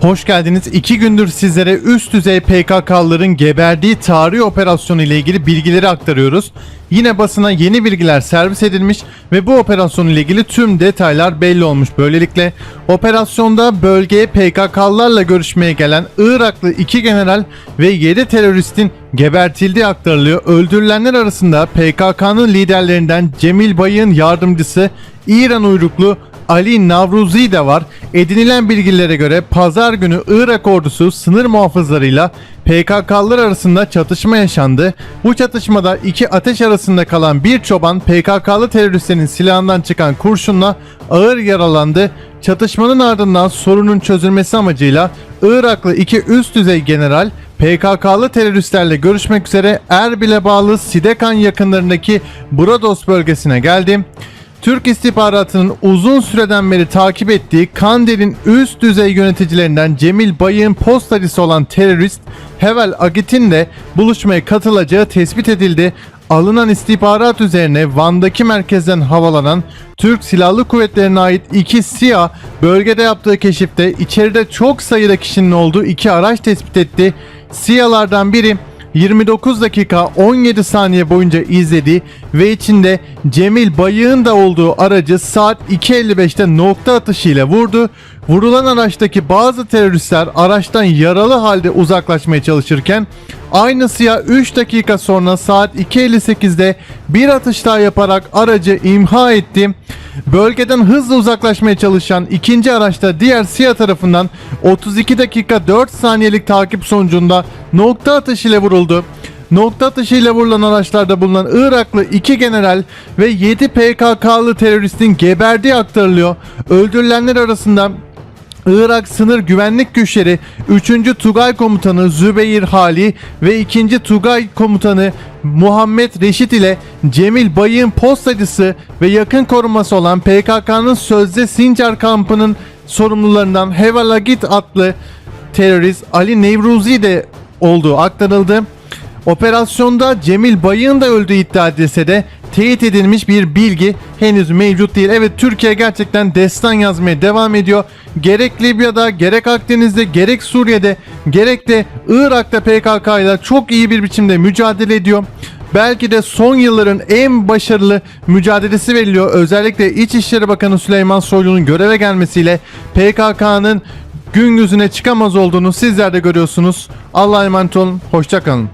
Hoş geldiniz. İki gündür sizlere üst düzey PKK'ların geberdiği tarihi operasyonu ile ilgili bilgileri aktarıyoruz. Yine basına yeni bilgiler servis edilmiş ve bu operasyon ile ilgili tüm detaylar belli olmuş. Böylelikle operasyonda bölgeye PKK'larla görüşmeye gelen Iraklı iki general ve 7 teröristin gebertildiği aktarılıyor. Öldürülenler arasında PKK'nın liderlerinden Cemil Bayık'ın yardımcısı İran uyruklu Ali Navruzi de var. Edinilen bilgilere göre pazar günü Irak ordusu sınır muhafızlarıyla PKK'lılar arasında çatışma yaşandı. Bu çatışmada iki ateş arasında kalan bir çoban PKK'lı teröristlerin silahından çıkan kurşunla ağır yaralandı. Çatışmanın ardından sorunun çözülmesi amacıyla Iraklı iki üst düzey general PKK'lı teröristlerle görüşmek üzere Erbil'e bağlı Sidekan yakınlarındaki Brados bölgesine geldi. Türk istihbaratının uzun süreden beri takip ettiği Kandil'in üst düzey yöneticilerinden Cemil Bayık'ın postacısı olan terörist Hevel Agit'in de buluşmaya katılacağı tespit edildi. Alınan istihbarat üzerine Van'daki merkezden havalanan Türk Silahlı Kuvvetleri'ne ait iki SİHA bölgede yaptığı keşifte içeride çok sayıda kişinin olduğu iki araç tespit etti. SİHA'lardan biri 29 dakika 17 saniye boyunca izledi ve içinde Cemil Bayık'ın da olduğu aracı saat 2.55'te nokta atışıyla vurdu. Vurulan araçtaki bazı teröristler araçtan yaralı halde uzaklaşmaya çalışırken aynı siyah 3 dakika sonra saat 2.58'de bir atış daha yaparak aracı imha etti. Bölgeden hızla uzaklaşmaya çalışan ikinci araçta diğer siyah tarafından 32 dakika 4 saniyelik takip sonucunda nokta atışıyla vuruldu. Nokta atışıyla vurulan araçlarda bulunan Iraklı 2 general ve 7 PKK'lı teröristin geberdiği aktarılıyor. Öldürülenler arasında Irak Sınır Güvenlik Güçleri 3. Tugay Komutanı Zübeyir Hali ve 2. Tugay Komutanı Muhammed Reşit ile Cemil Bayık'ın postacısı ve yakın koruması olan PKK'nın sözde Sincar kampının sorumlularından Hevalagit adlı terörist Ali Nevruzi de olduğu aktarıldı. Operasyonda Cemil Bayık'ın da öldüğü iddia edilse de teyit edilmiş bir bilgi henüz mevcut değil. Evet Türkiye gerçekten destan yazmaya devam ediyor. Gerek Libya'da, gerek Akdeniz'de, gerek Suriye'de, gerek de Irak'ta PKK ile çok iyi bir biçimde mücadele ediyor. Belki de son yılların en başarılı mücadelesi veriliyor. Özellikle İçişleri Bakanı Süleyman Soylu'nun göreve gelmesiyle PKK'nın gün yüzüne çıkamaz olduğunu sizler de görüyorsunuz. Allah'a emanet olun. Hoşçakalın.